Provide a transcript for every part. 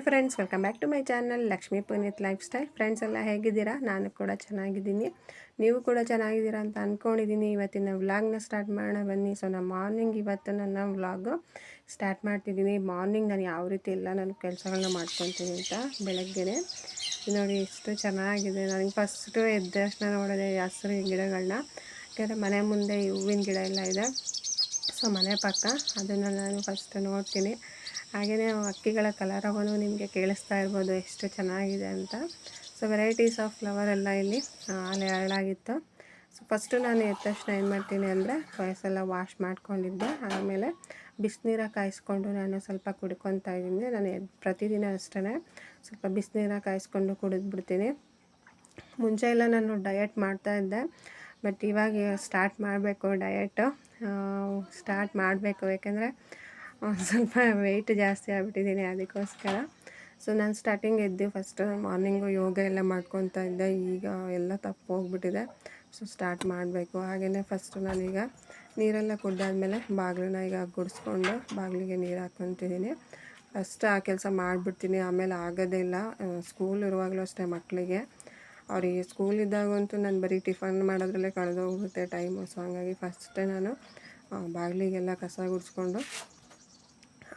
Hi friends, welcome back to my channel Lakshmi Puneeth lifestyle. Friends, ಎಲ್ಲ ಹೇಗಿದ್ದೀರಾ? ನಾನು ಕೂಡ ಚೆನ್ನಾಗಿದ್ದೀನಿ. ನೀವು ಕೂಡ ಚೆನ್ನಾಗಿದ್ದೀರಾ ಅಂತ ಅಂದ್ಕೊಂಡಿದ್ದೀನಿ ಇವತ್ತಿನ ವ್ಲಾಗ್ನ ಸ್ಟಾರ್ಟ್ ಮಾಡೋಣ ಬನ್ನಿ. ಸೊ ನಾನು ಮಾರ್ನಿಂಗ್ ಇವತ್ತು ನನ್ನ ವ್ಲಾಗು ಸ್ಟಾರ್ಟ್ ಮಾಡ್ತಿದ್ದೀನಿ. ಮಾರ್ನಿಂಗ್ ನಾನು ಯಾವ ರೀತಿ ಎಲ್ಲ ನಾನು ಕೆಲಸಗಳನ್ನ ಮಾಡ್ಕೊತೀನಿ ಅಂತ ಬೆಳಗ್ಗೆನೆ. ನೋಡಿ, ಎಷ್ಟು ಚೆನ್ನಾಗಿದೆ. ನನಗೆ ಫಸ್ಟು ಎದ್ದ ತಕ್ಷಣ ನೋಡಿದೆ ಹಸಿರು ಗಿಡಗಳನ್ನ ಯಾಕಂದರೆ ಮನೆ ಮುಂದೆ ಹೂವಿನ ಗಿಡ ಎಲ್ಲ ಇದೆ. ಸೊ ಮನೆ ಪಕ್ಕ ಅದನ್ನು ನಾನು ಫಸ್ಟ್ ನೋಡ್ತೀನಿ. ಹಾಗೆಯೇ ಅಕ್ಕಿಗಳ ಕಲರವನ್ನು ನಿಮಗೆ ಕೇಳಿಸ್ತಾ ಇರ್ಬೋದು ಎಷ್ಟು ಚೆನ್ನಾಗಿದೆ ಅಂತ. ಸೊ ವೆರೈಟೀಸ್ ಆಫ್ ಫ್ಲವರ್ ಎಲ್ಲ ಇಲ್ಲಿ ಅಲ್ಲಿ ಹರಳಾಗಿತ್ತು ಸೊ ಫಸ್ಟು ನಾನು ಎದ್ದ ತಕ್ಷಣ ಏನು ಮಾಡ್ತೀನಿ ಅಂದರೆ ವಯಸ್ಸೆಲ್ಲ ವಾಶ್ ಮಾಡ್ಕೊಂಡಿದ್ದೆ. ಆಮೇಲೆ ಬಿಸಿನೀರ ಕಾಯಿಸ್ಕೊಂಡು ನಾನು ಸ್ವಲ್ಪ ಕುಡ್ಕೊತಾ ಇದ್ದೀನಿ. ನಾನು ಪ್ರತಿದಿನ ಅಷ್ಟೇ ಸ್ವಲ್ಪ ಬಿಸಿನೀರ ಕಾಯಿಸ್ಕೊಂಡು ಕುಡಿದ್ಬಿಡ್ತೀನಿ. ಮುಂಚೆ ಎಲ್ಲ ನಾನು ಡಯಟ್ ಮಾಡ್ತಾ ಇದ್ದೆ. ಬಟ್ ಇವಾಗ ಸ್ಟಾರ್ಟ್ ಮಾಡಬೇಕು ಡಯಟು ಸ್ಟಾರ್ಟ್ ಮಾಡಬೇಕು. ಯಾಕೆಂದರೆ ಒಂದು ಸ್ವಲ್ಪ ವೆಯ್ಟ್ ಜಾಸ್ತಿ ಆಗ್ಬಿಟ್ಟಿದ್ದೀನಿ ಅದಕ್ಕೋಸ್ಕರ. ಸೊ ನಾನು ಸ್ಟಾರ್ಟಿಂಗ್ ಎದ್ದು ಫಸ್ಟ್ ಮಾರ್ನಿಂಗು ಯೋಗ ಎಲ್ಲ ಮಾಡ್ಕೊತಾ ಇದ್ದೆ. ಈಗ ಎಲ್ಲ ತಪ್ಪು ಹೋಗ್ಬಿಟ್ಟಿದೆ. ಸೊ ಸ್ಟಾರ್ಟ್ ಮಾಡಬೇಕು. ಹಾಗೆಯೇ ಫಸ್ಟು ನಾನೀಗ ನೀರೆಲ್ಲ ಕುಡ್ದಾದ್ಮೇಲೆ ಬಾಗಿಲನ್ನ ಈಗ ಗುಡಿಸ್ಕೊಂಡು ಬಾಗಿಲಿಗೆ ನೀರು ಹಾಕ್ಕೊತಿದ್ದೀನಿ ಫಸ್ಟ್ ಆ ಕೆಲಸ ಮಾಡಿಬಿಡ್ತೀನಿ. ಆಮೇಲೆ ಆಗೋದೇ ಇಲ್ಲ. ಸ್ಕೂಲ್ ಇರುವಾಗಲೂ ಅಷ್ಟೇ ಮಕ್ಕಳಿಗೆ ಅವರಿಗೆ ಸ್ಕೂಲ್ ಇದ್ದಾಗಂತೂ ನಾನು ಬರೀ ಟಿಫನ್ ಮಾಡೋದ್ರಲ್ಲೇ ಕಳೆದೋಗುತ್ತೆ ಟೈಮು. ಸೊ ಹಂಗಾಗಿ ಫಸ್ಟೇ ನಾನು ಬಾಗಿಲಿಗೆಲ್ಲ ಕಸ ಗುಡಿಸ್ಕೊಂಡು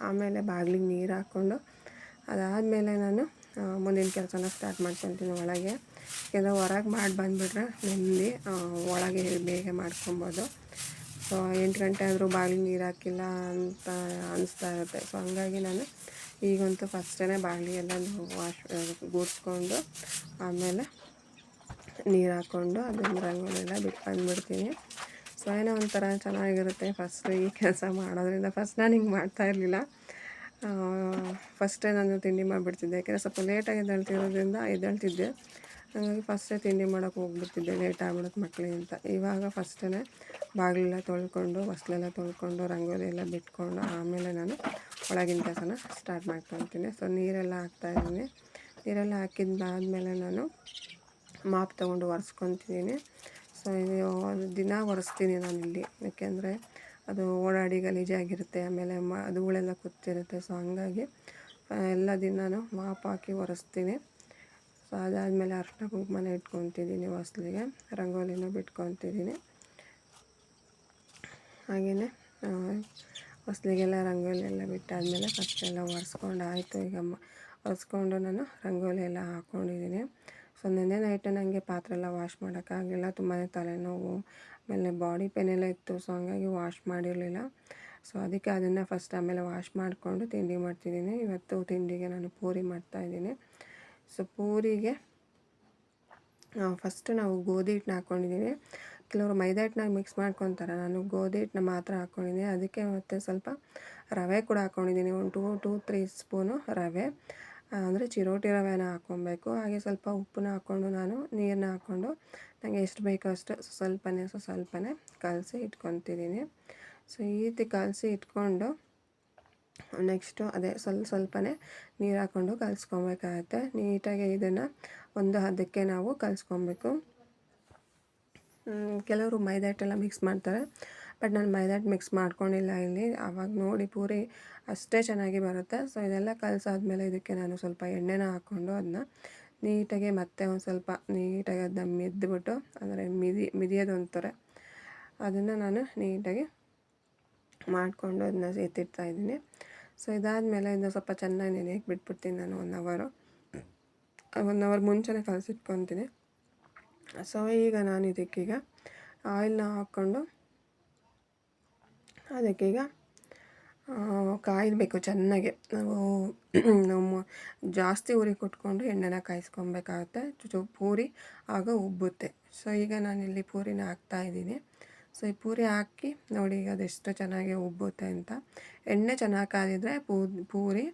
ಆಮೇಲೆ ಬಾಗಿಲಿಗೆ ನೀರು ಹಾಕ್ಕೊಂಡು ಅದಾದಮೇಲೆ ನಾನು ಮುಂದಿನ ಕೆಲಸನ ಸ್ಟಾರ್ಟ್ ಮಾಡ್ಕೊತೀನಿ ಒಳಗೆ. ಯಾಕೆಂದರೆ ಹೊರಗೆ ಮಾಡಿ ಬಂದುಬಿಟ್ರೆ ನೆಮ್ಮದಿ ಒಳಗೆ ಬೇಗ ಮಾಡ್ಕೊಬೋದು. ಸೊ ಎಂಟು ಗಂಟೆ ಆದರೂ ಬಾಗಿಲಿಗೆ ನೀರು ಹಾಕಿಲ್ಲ ಅಂತ ಅನಿಸ್ತಾ ಇರುತ್ತೆ. ಸೊ ಹಂಗಾಗಿ ನಾನು ಈಗಂತೂ ಫಸ್ಟೇ ಬಾಗಿಲಿಗೆಲ್ಲ ವಾಶ್ ಗೂಡಿಸ್ಕೊಂಡು ಆಮೇಲೆ ನೀರು ಹಾಕ್ಕೊಂಡು ಅದನ್ನು ರಂಗೋಲೆಲ್ಲ ಬಿಟ್ಟು ಬಂದುಬಿಡ್ತೀನಿ. ಸೊ ಏನೋ ಒಂಥರ ಚೆನ್ನಾಗಿರುತ್ತೆ ಫಸ್ಟ್ ಈ ಕೆಲಸ ಮಾಡೋದ್ರಿಂದ. ಫಸ್ಟ್ ನಾನು ಹಿಂಗೆ ಮಾಡ್ತಾ ಇರಲಿಲ್ಲ. ಫಸ್ಟೇ ನಾನು ತಿಂಡಿ ಮಾಡಿಬಿಡ್ತಿದ್ದೆ. ಯಾಕೆಂದರೆ ಸ್ವಲ್ಪ ಲೇಟಾಗಿ ಎದ್ದೇಳ್ತಿರೋದ್ರಿಂದ ಎದ್ದೇಳ್ತಿದ್ದೆ. ಹಾಗಾಗಿ ಫಸ್ಟೇ ತಿಂಡಿ ಮಾಡೋಕೆ ಹೋಗ್ಬಿಡ್ತಿದ್ದೆ. ಲೇಟ್ ಆಗ್ಬಿಡುತ್ತೆ ಮಕ್ಕಳಿಗೆ ಅಂತ. ಇವಾಗ ಫಸ್ಟೇ ಬಾಗಿಲೆಲ್ಲ ತೊಳ್ಕೊಂಡು, ಹೊಸ್ಲೆಲ್ಲ ತೊಳ್ಕೊಂಡು, ರಂಗೋಲಿ ಎಲ್ಲ ಬಿಟ್ಕೊಂಡು ಆಮೇಲೆ ನಾನು ಒಳಗಿನ ಕೆಲಸನ ಸ್ಟಾರ್ಟ್ ಮಾಡ್ಕೊತೀನಿ ಸೊ ನೀರೆಲ್ಲ ಹಾಕ್ತಾಯಿದ್ದೀನಿ ನೀರೆಲ್ಲ ಹಾಕಿದ್ದಾದಮೇಲೆ ನಾನು ಮಾಪ್ ತೊಗೊಂಡು ಒರೆಸ್ಕೊತಿದ್ದೀನಿ. ಸೊ ಇದು ದಿನ ಒರೆಸ್ತೀನಿ ನಾನಿಲ್ಲಿ ಯಾಕೆಂದರೆ ಅದು ಓಡಾಡಿ ಗಲೀಜಾಗಿರುತ್ತೆ ಆಮೇಲೆ ಮ ಧೂಳೆಲ್ಲ ಕೂತಿರುತ್ತೆ ಸೊ ಹಂಗಾಗಿ ಎಲ್ಲ ದಿನವೂ ಮಾಪ್ ಹಾಕಿ ಒರೆಸ್ತೀನಿ. ಸೊ ಅದಾದಮೇಲೆ ಅರ್ಶಿನ ಕುಂಕುಮನ ಇಟ್ಕೊತಿದ್ದೀನಿ ಹೊಸ್ಲಿಗೆ ರಂಗೋಲಿನೂ ಬಿಟ್ಕೊತಿದ್ದೀನಿ. ಹಾಗೆಯೇ ಹೊಸ್ಲಿಗೆಲ್ಲ ರಂಗೋಲಿ ಎಲ್ಲ ಬಿಟ್ಟಾದಮೇಲೆ ಫಸ್ಟೆಲ್ಲ ಒರೆಸ್ಕೊಂಡು ಆಯಿತು. ಈಗ ಒರೆಸ್ಕೊಂಡು ನಾನು ರಂಗೋಲಿ ಎಲ್ಲ ಹಾಕ್ಕೊಂಡಿದ್ದೀನಿ ಸೊ ನೆನ್ನೆ ನೈಟು ನನಗೆ ಪಾತ್ರೆ ಎಲ್ಲ ವಾಶ್ ಮಾಡೋಕ್ಕಾಗಿಲ್ಲ ತುಂಬಾ ತಲೆನೋವು, ಆಮೇಲೆ ಬಾಡಿ ಪೇನ್ ಎಲ್ಲ ಇತ್ತು ಸೊ ಹಂಗಾಗಿ ವಾಶ್ ಮಾಡಿರಲಿಲ್ಲ. ಸೊ ಅದಕ್ಕೆ ಅದನ್ನು ಫಸ್ಟ್ ಆಮೇಲೆ ವಾಶ್ ಮಾಡಿಕೊಂಡು ತಿಂಡಿ ಮಾಡ್ತಿದ್ದೀನಿ. ಇವತ್ತು ತಿಂಡಿಗೆ ನಾನು ಪೂರಿ ಮಾಡ್ತಾಯಿದ್ದೀನಿ ಸೊ ಪೂರಿಗೆ ಫಸ್ಟ್ ನಾವು ಗೋಧಿ ಹಿಟ್ಟನ್ನ ಹಾಕ್ಕೊಂಡಿದ್ದೀನಿ ಕೆಲವರು ಮೈದಾ ಹಿಟ್ಟನ್ನ ಮಿಕ್ಸ್ ಮಾಡ್ಕೊತಾರೆ. ನಾನು ಗೋಧಿ ಹಿಟ್ಟನ್ನ ಮಾತ್ರ ಹಾಕ್ಕೊಂಡಿದ್ದೀನಿ ಅದಕ್ಕೆ ಮತ್ತು ಸ್ವಲ್ಪ ರವೆ ಕೂಡ ಹಾಕ್ಕೊಂಡಿದ್ದೀನಿ ಒಂದು ಟೂ ಟೂ ತ್ರೀ ಸ್ಪೂನು ರವೆ. ಅಂದರೆ ಚಿರೋಟಿ ರವೆನ ಹಾಕ್ಕೊಬೇಕು. ಹಾಗೆ ಸ್ವಲ್ಪ ಉಪ್ಪನ್ನ ಹಾಕ್ಕೊಂಡು ನಾನು ನೀರನ್ನ ಹಾಕ್ಕೊಂಡು ನನಗೆ ಎಷ್ಟು ಬೇಕೋ ಅಷ್ಟು ಸ್ವಲ್ಪನೇ, ಸೊ ಸ್ವಲ್ಪನೇ ಕಲಸಿ ಇಟ್ಕೊತಿದ್ದೀನಿ. ಸೊ, ಈ ರೀತಿ ಕಲಸಿ ಇಟ್ಕೊಂಡು ನೆಕ್ಸ್ಟು ಅದೇ ಸ್ವಲ್ಪ ಸ್ವಲ್ಪನೇ ನೀರು ಹಾಕ್ಕೊಂಡು ಕಲಿಸ್ಕೊಬೇಕಾಗತ್ತೆ. ನೀಟಾಗಿ ಇದನ್ನು ಒಂದು ಹದಕ್ಕೆ ನಾವು ಕಲಿಸ್ಕೊಬೇಕು. ಕೆಲವರು ಮೈದಾ ಹಿಟ್ಟೆಲ್ಲ ಮಿಕ್ಸ್ ಮಾಡ್ತಾರೆ. ಬಟ್ ನಾನು ಮೈದಾಟ್ ಮಿಕ್ಸ್ ಮಾಡ್ಕೊಂಡಿಲ್ಲ ಇಲ್ಲಿ. ಆವಾಗ ನೋಡಿ ಪೂರಿ ಅಷ್ಟೇ ಚೆನ್ನಾಗಿ ಬರುತ್ತೆ. ಸೊ ಇದೆಲ್ಲ ಕಲಸಾದ್ಮೇಲೆ ಇದಕ್ಕೆ ನಾನು ಸ್ವಲ್ಪ ಎಣ್ಣೆನ ಹಾಕ್ಕೊಂಡು ಅದನ್ನ ನೀಟಾಗಿ ಮತ್ತೆ ಒಂದು ಸ್ವಲ್ಪ ನೀಟಾಗಿ ಅದನ್ನ ಮಿದ್ದುಬಿಟ್ಟು ಅಂದರೆ ಮಿದಿ, ಮಿದಿಯೋದು ಅಂತಾರೆ ಅದನ್ನು ನಾನು ನೀಟಾಗಿ ಮಾಡಿಕೊಂಡು ಅದನ್ನ ಎತ್ತಿಡ್ತಾ ಇದ್ದೀನಿ. ಸೊ ಇದಾದಮೇಲೆ ಇದನ್ನ ಸ್ವಲ್ಪ ಚೆನ್ನಾಗಿ ನೆನೆಯಕ್ಕೆ ಬಿಟ್ಬಿಡ್ತೀನಿ ನಾನು ಒನ್ ಅವರು ಒನ್ ಅವರ್ ಮುಂಚೆನೇ ಕಲಸಿಟ್ಕೊತೀನಿ. ಸೊ ಈಗ ನಾನು ಇದಕ್ಕೀಗ ಆಯಿಲ್ನ ಹಾಕ್ಕೊಂಡು ಅದಕ್ಕೀಗ ಕಾಯಬೇಕು ಚೆನ್ನಾಗಿ. ನಾವು ನಮ್ಮ ಜಾಸ್ತಿ ಉರಿ ಕೊಟ್ಕೊಂಡು ಎಣ್ಣೆನ ಕಾಯಿಸ್ಕೊಬೇಕಾಗುತ್ತೆ. ಚು ಪೂರಿ ಆಗ ಉಬ್ಬುತ್ತೆ. ಸೊ ಈಗ ನಾನಿಲ್ಲಿ ಪೂರಿನ ಹಾಕ್ತಾಯಿದ್ದೀನಿ ಸೊ ಈ ಪೂರಿ ಹಾಕಿ ನೋಡಿ ಈಗ ಅದೆಷ್ಟು ಚೆನ್ನಾಗಿ ಉಬ್ಬುತ್ತೆ ಅಂತ. ಎಣ್ಣೆ ಚೆನ್ನಾಗಿ ಕಾದಿದ್ರೆ ಪೂರಿ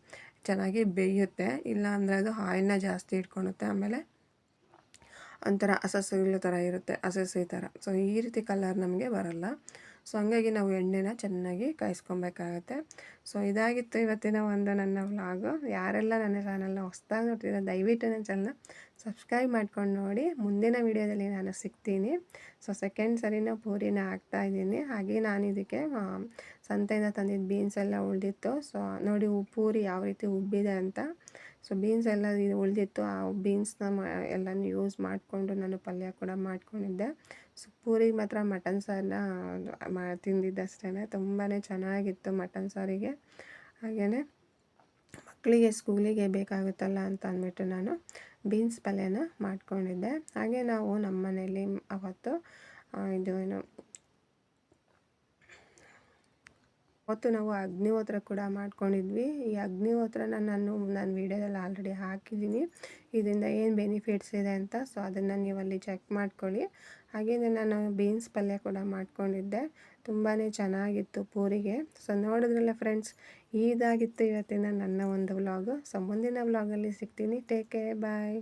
ಚೆನ್ನಾಗಿ ಬೇಯುತ್ತೆ. ಇಲ್ಲ ಅಂದರೆ ಅದು ಆಯಿಲ್ನ ಜಾಸ್ತಿ ಇಟ್ಕೊಳುತ್ತೆ. ಆಮೇಲೆ ಒಂಥರ ಹಸಸುಗಳ ಥರ ಇರುತ್ತೆ. ಹಸಸಿ ಥರ. ಸೊ ಈ ರೀತಿ ಕಲರ್ ನಮಗೆ ಬರಲ್ಲ. ಸೊ ಹಂಗಾಗಿ ನಾವು ಎಣ್ಣೆನ ಚೆನ್ನಾಗಿ ಕಾಯಿಸ್ಕೊಬೇಕಾಗತ್ತೆ. ಸೊ ಇದಾಗಿತ್ತು ಇವತ್ತಿನ ಒಂದು ನನ್ನ ವ್ಲಾಗು. ಯಾರೆಲ್ಲ ನನ್ನ ಚಾನಲ್ನ ಹೊಸ್ದಾಗಿ ನೋಡ್ತಿರೋ ದಯವಿಟ್ಟು ನನ್ನ ಚಾನಲ್ನ ಸಬ್ಸ್ಕ್ರೈಬ್ ಮಾಡ್ಕೊಂಡು ನೋಡಿ. ಮುಂದಿನ ವಿಡಿಯೋದಲ್ಲಿ ನಾನು ಸಿಗ್ತೀನಿ. ಸೊ ಸೆಕೆಂಡ್ ಸರಿನೂ ಪೂರಿನ ಹಾಕ್ತಾಯಿದ್ದೀನಿ ಹಾಗೆ ನಾನು ಇದಕ್ಕೆ ಸಂತೆಯಿಂದ ತಂದಿದ್ದ ಬೀನ್ಸ್ ಎಲ್ಲ ಉಳಿದಿತ್ತು. ಸೊ ನೋಡಿ ಪೂರಿ ಯಾವ ರೀತಿ ಉಬ್ಬಿದೆ ಅಂತ. ಸೊ ಬೀನ್ಸ್ ಎಲ್ಲ ಇದು ಉಳಿದಿತ್ತು. ಆ ಬೀನ್ಸ್ನ ಮ, ಎಲ್ಲನೂ ಯೂಸ್ ಮಾಡಿಕೊಂಡು ನಾನು ಪಲ್ಯ ಕೂಡ ಮಾಡ್ಕೊಂಡಿದ್ದೆ. ಸೊ ಪೂರಿಗೆ ಮಾತ್ರ ಮಟನ್ ಸಾರನ್ನ ಮಾ ತಿಂದಿದ್ದಷ್ಟೇ ತುಂಬಾ ಚೆನ್ನಾಗಿತ್ತು ಮಟನ್ ಸಾರಿಗೆ. ಹಾಗೆಯೇ ಮಕ್ಕಳಿಗೆ ಸ್ಕೂಲಿಗೆ ಬೇಕಾಗುತ್ತಲ್ಲ ಅಂತ ಅಂದ್ಬಿಟ್ಟು ನಾನು ಬೀನ್ಸ್ ಪಲ್ಯನ ಮಾಡ್ಕೊಂಡಿದ್ದೆ. ಹಾಗೆ ನಾವು ನಮ್ಮ ಮನೇಲಿ ಅವತ್ತು ಇದು ಏನು, ಅವತ್ತು ನಾವು ಅಗ್ನಿಹೋತ್ರ ಕೂಡ ಮಾಡ್ಕೊಂಡಿದ್ವಿ. ಈ ಅಗ್ನಿಹೋತ್ರನ ನಾನು ನಾನು ವೀಡಿಯೋದಲ್ಲಿ ಆಲ್ರೆಡಿ ಹಾಕಿದ್ದೀನಿ. ಇದರಿಂದ ಏನು ಬೆನಿಫಿಟ್ಸ್ ಇದೆ ಅಂತ ಸೊ ಅದನ್ನು ನೀವು ಅಲ್ಲಿ ಚೆಕ್ ಮಾಡ್ಕೊಳ್ಳಿ. ಹಾಗೆಯೇ ನಾನು ಬೀನ್ಸ್ ಪಲ್ಯ ಕೂಡ ಮಾಡ್ಕೊಂಡಿದ್ದೆ. ತುಂಬಾ ಚೆನ್ನಾಗಿತ್ತು ಪೂರಿಗೆ. ಸೊ ನೋಡಿದ್ರಲ್ಲ ಫ್ರೆಂಡ್ಸ್ ಇದಾಗಿತ್ತು ಇವತ್ತಿನ ನನ್ನ ಒಂದು ವ್ಲಾಗು ಸೊ ಮುಂದಿನ ವ್ಲಾಗಲ್ಲಿ ಸಿಗ್ತೀನಿ. Take care bye